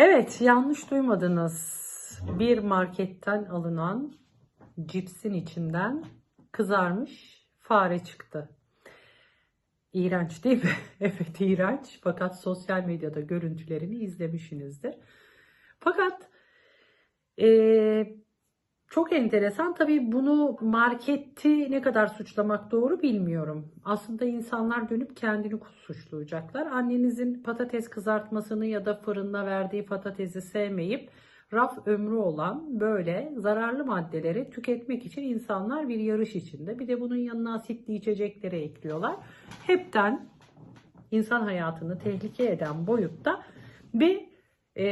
Evet, yanlış duymadınız. Bir marketten alınan cipsin içinden kızarmış fare çıktı. İğrenç değil mi? Evet, iğrenç. Fakat sosyal medyada görüntülerini izlemişsinizdir. Fakat eee, çok enteresan. Tabii bunu marketi ne kadar suçlamak doğru bilmiyorum. Aslında insanlar dönüp kendini suçlayacaklar. Annenizin patates kızartmasını ya da fırında verdiği patatesi sevmeyip raf ömrü olan böyle zararlı maddeleri tüketmek için insanlar bir yarış içinde. Bir de bunun yanına asitli içecekleri ekliyorlar. Hepten insan hayatını tehlike eden boyutta bir e,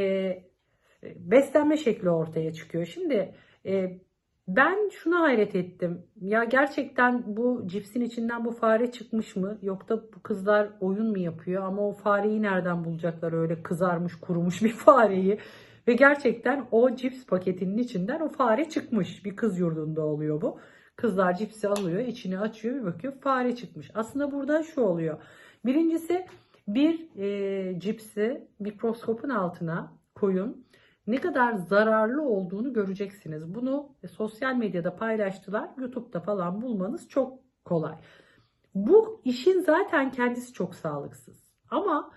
beslenme şekli ortaya çıkıyor. Şimdi e, ben şuna hayret ettim. Ya gerçekten bu cipsin içinden bu fare çıkmış mı? Yok da bu kızlar oyun mu yapıyor? Ama o fareyi nereden bulacaklar öyle kızarmış kurumuş bir fareyi? Ve gerçekten o cips paketinin içinden o fare çıkmış. Bir kız yurdunda oluyor bu. Kızlar cipsi alıyor, içini açıyor bir bakıyor fare çıkmış. Aslında burada şu oluyor. Birincisi bir e, cipsi mikroskopun altına koyun. Ne kadar zararlı olduğunu göreceksiniz. Bunu sosyal medyada paylaştılar. YouTube'da falan bulmanız çok kolay. Bu işin zaten kendisi çok sağlıksız. Ama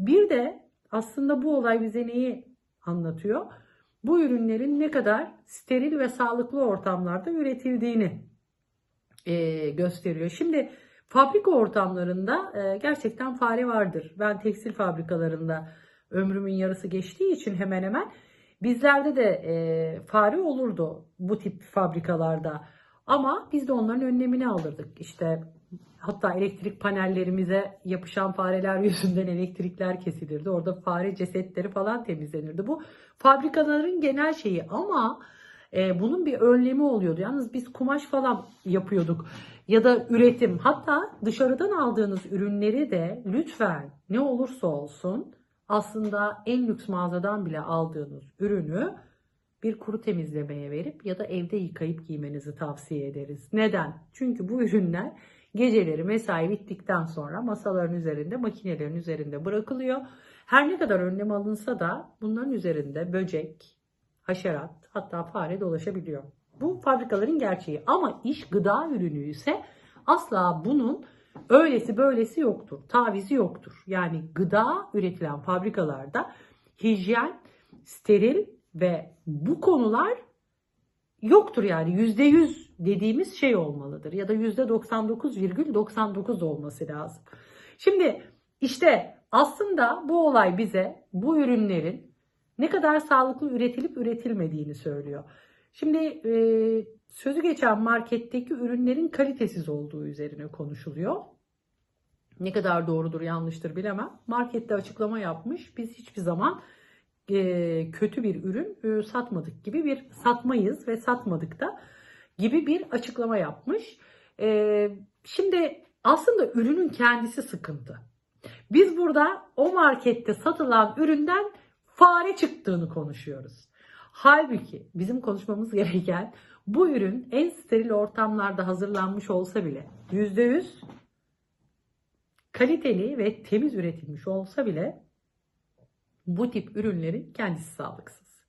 bir de aslında bu olay bize neyi anlatıyor? Bu ürünlerin ne kadar steril ve sağlıklı ortamlarda üretildiğini e, gösteriyor. Şimdi fabrika ortamlarında e, gerçekten fare vardır. Ben tekstil fabrikalarında ömrümün yarısı geçtiği için hemen hemen bizlerde de e, fare olurdu bu tip fabrikalarda. Ama biz de onların önlemini alırdık. İşte hatta elektrik panellerimize yapışan fareler yüzünden elektrikler kesilirdi. Orada fare cesetleri falan temizlenirdi. Bu fabrikaların genel şeyi ama e, bunun bir önlemi oluyordu. Yalnız biz kumaş falan yapıyorduk ya da üretim. Hatta dışarıdan aldığınız ürünleri de lütfen ne olursa olsun aslında en lüks mağazadan bile aldığınız ürünü bir kuru temizlemeye verip ya da evde yıkayıp giymenizi tavsiye ederiz. Neden? Çünkü bu ürünler geceleri mesai bittikten sonra masaların üzerinde, makinelerin üzerinde bırakılıyor. Her ne kadar önlem alınsa da bunların üzerinde böcek, haşerat hatta fare dolaşabiliyor. Bu fabrikaların gerçeği ama iş gıda ürünü ise asla bunun öylesi böylesi yoktur. Tavizi yoktur. Yani gıda üretilen fabrikalarda hijyen, steril ve bu konular yoktur yani yüzde yüz dediğimiz şey olmalıdır ya da yüzde 99,99 olması lazım. Şimdi işte aslında bu olay bize bu ürünlerin ne kadar sağlıklı üretilip üretilmediğini söylüyor. Şimdi e, sözü geçen marketteki ürünlerin kalitesiz olduğu üzerine konuşuluyor. Ne kadar doğrudur yanlıştır bilemem. Markette açıklama yapmış. Biz hiçbir zaman e, kötü bir ürün e, satmadık gibi bir satmayız ve satmadık da gibi bir açıklama yapmış. E, şimdi aslında ürünün kendisi sıkıntı. Biz burada o markette satılan üründen fare çıktığını konuşuyoruz. Halbuki bizim konuşmamız gereken bu ürün en steril ortamlarda hazırlanmış olsa bile %100 kaliteli ve temiz üretilmiş olsa bile bu tip ürünlerin kendisi sağlıksız.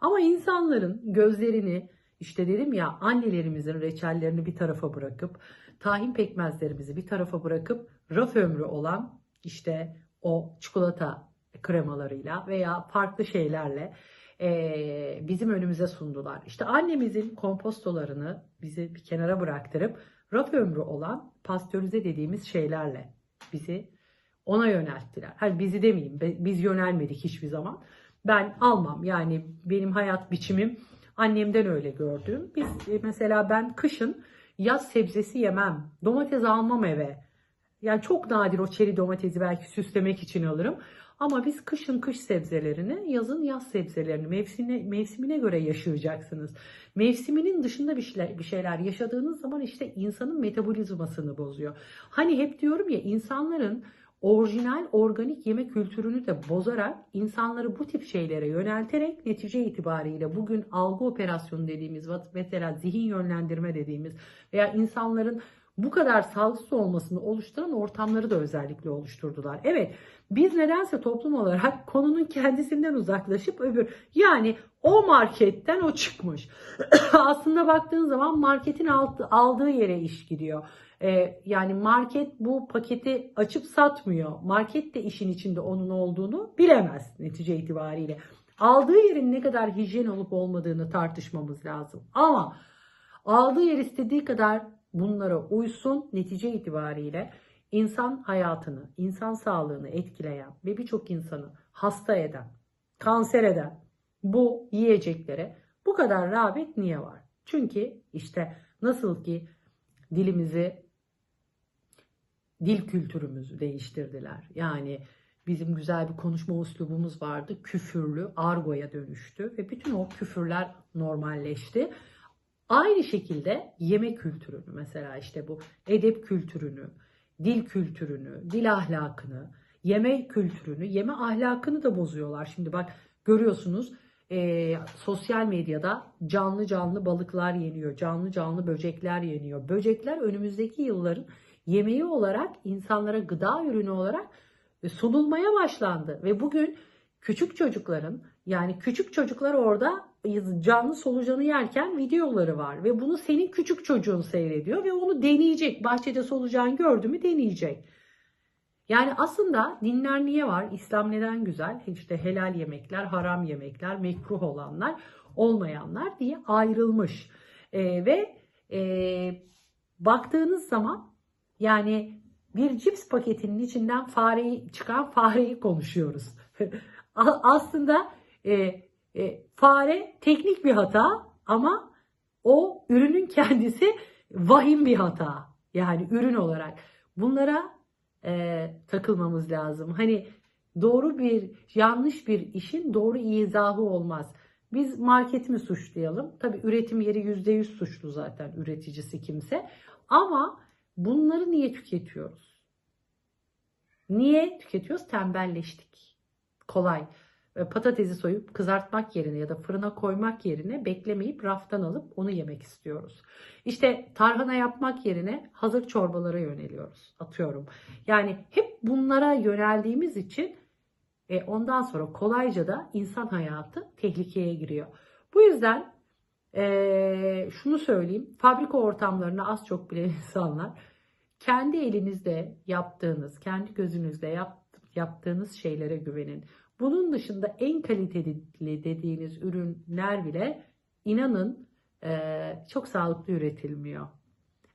Ama insanların gözlerini işte dedim ya annelerimizin reçellerini bir tarafa bırakıp tahin pekmezlerimizi bir tarafa bırakıp raf ömrü olan işte o çikolata kremalarıyla veya farklı şeylerle e, bizim önümüze sundular. İşte annemizin kompostolarını bizi bir kenara bıraktırıp raf ömrü olan pastörize dediğimiz şeylerle bizi ona yönelttiler. Hani bizi demeyeyim, biz yönelmedik hiçbir zaman. Ben almam yani benim hayat biçimim annemden öyle gördüğüm. Biz e, mesela ben kışın yaz sebzesi yemem, domates almam eve. Yani çok nadir o çeri domatesi belki süslemek için alırım. Ama biz kışın kış sebzelerini, yazın yaz sebzelerini mevsimine, mevsimine göre yaşayacaksınız. Mevsiminin dışında bir şeyler, bir şeyler yaşadığınız zaman işte insanın metabolizmasını bozuyor. Hani hep diyorum ya insanların orijinal organik yeme kültürünü de bozarak insanları bu tip şeylere yönelterek netice itibariyle bugün algı operasyonu dediğimiz mesela zihin yönlendirme dediğimiz veya insanların bu kadar sağlıksız olmasını oluşturan ortamları da özellikle oluşturdular. Evet Biz nedense toplum olarak konunun kendisinden uzaklaşıp öbür yani o marketten o çıkmış. Aslında baktığın zaman marketin altı, aldığı yere iş gidiyor. Ee, yani market bu paketi açıp satmıyor. Market de işin içinde onun olduğunu bilemez netice itibariyle. Aldığı yerin ne kadar hijyen olup olmadığını tartışmamız lazım. Ama aldığı yer istediği kadar bunlara uysun netice itibariyle insan hayatını, insan sağlığını etkileyen ve birçok insanı hasta eden, kanser eden bu yiyeceklere bu kadar rağbet niye var? Çünkü işte nasıl ki dilimizi, dil kültürümüzü değiştirdiler. Yani bizim güzel bir konuşma üslubumuz vardı. Küfürlü, argoya dönüştü ve bütün o küfürler normalleşti. Aynı şekilde yeme kültürünü mesela işte bu edep kültürünü, dil kültürünü, dil ahlakını, yeme kültürünü, yeme ahlakını da bozuyorlar. Şimdi bak görüyorsunuz e, sosyal medyada canlı canlı balıklar yeniyor, canlı canlı böcekler yeniyor. Böcekler önümüzdeki yılların yemeği olarak insanlara gıda ürünü olarak e, sunulmaya başlandı ve bugün küçük çocukların yani küçük çocuklar orada canlı solucanı yerken videoları var ve bunu senin küçük çocuğun seyrediyor ve onu deneyecek. Bahçede solucan gördü mü deneyecek. Yani aslında dinler niye var? İslam neden güzel? İşte helal yemekler, haram yemekler, mekruh olanlar, olmayanlar diye ayrılmış. Ee, ve e, baktığınız zaman yani bir cips paketinin içinden fareyi çıkan fareyi konuşuyoruz. Aslında e, e, fare teknik bir hata ama o ürünün kendisi vahim bir hata. Yani ürün olarak. Bunlara e, takılmamız lazım. Hani doğru bir, yanlış bir işin doğru izahı olmaz. Biz market mi suçlayalım? Tabii üretim yeri %100 suçlu zaten üreticisi kimse. Ama bunları niye tüketiyoruz? Niye tüketiyoruz? Tembelleştik. Kolay. Patatesi soyup kızartmak yerine ya da fırına koymak yerine beklemeyip raftan alıp onu yemek istiyoruz. İşte tarhana yapmak yerine hazır çorbalara yöneliyoruz. Atıyorum. Yani hep bunlara yöneldiğimiz için e, ondan sonra kolayca da insan hayatı tehlikeye giriyor. Bu yüzden e, şunu söyleyeyim. Fabrika ortamlarını az çok bilen insanlar kendi elinizde yaptığınız, kendi gözünüzde yap, yaptığınız şeylere güvenin. Bunun dışında en kaliteli dediğiniz ürünler bile inanın çok sağlıklı üretilmiyor.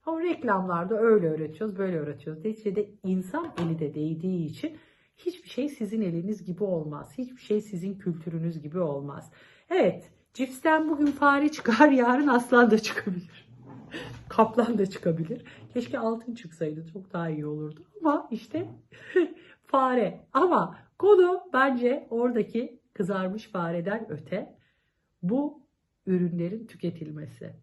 O reklamlarda öyle öğretiyoruz, böyle öğretiyoruz. Neticede insan eli de değdiği için hiçbir şey sizin eliniz gibi olmaz. Hiçbir şey sizin kültürünüz gibi olmaz. Evet, cipsten bugün fare çıkar, yarın aslan da çıkabilir. Kaplan da çıkabilir. Keşke altın çıksaydı çok daha iyi olurdu. Ama işte fare. Ama konu bence oradaki kızarmış fareden öte bu ürünlerin tüketilmesi.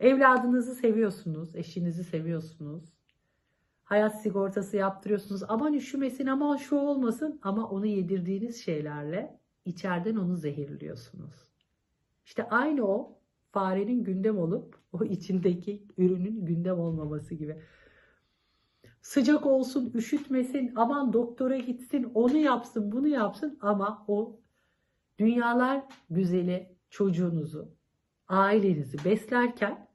Evladınızı seviyorsunuz, eşinizi seviyorsunuz. Hayat sigortası yaptırıyorsunuz. Aman üşümesin, aman şu olmasın ama onu yedirdiğiniz şeylerle içeriden onu zehirliyorsunuz. İşte aynı o farenin gündem olup o içindeki ürünün gündem olmaması gibi. Sıcak olsun, üşütmesin, aman doktora gitsin, onu yapsın, bunu yapsın ama o dünyalar güzeli çocuğunuzu, ailenizi beslerken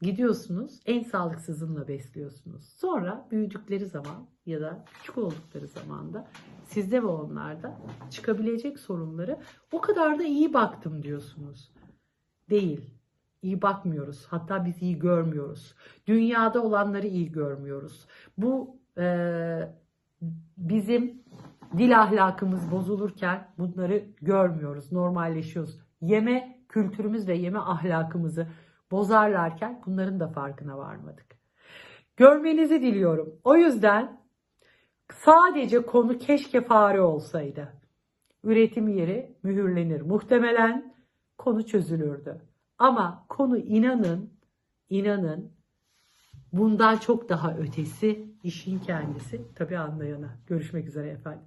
gidiyorsunuz en sağlıksızınla besliyorsunuz. Sonra büyüdükleri zaman ya da küçük oldukları zamanda sizde ve onlarda çıkabilecek sorunları o kadar da iyi baktım diyorsunuz. Değil. İyi bakmıyoruz. Hatta biz iyi görmüyoruz. Dünyada olanları iyi görmüyoruz. Bu e, bizim dil ahlakımız bozulurken bunları görmüyoruz, normalleşiyoruz. Yeme kültürümüz ve yeme ahlakımızı bozarlarken bunların da farkına varmadık. Görmenizi diliyorum. O yüzden sadece konu keşke fare olsaydı. Üretim yeri mühürlenir. Muhtemelen konu çözülürdü. Ama konu inanın, inanın bundan çok daha ötesi işin kendisi tabii anlayana. Görüşmek üzere efendim.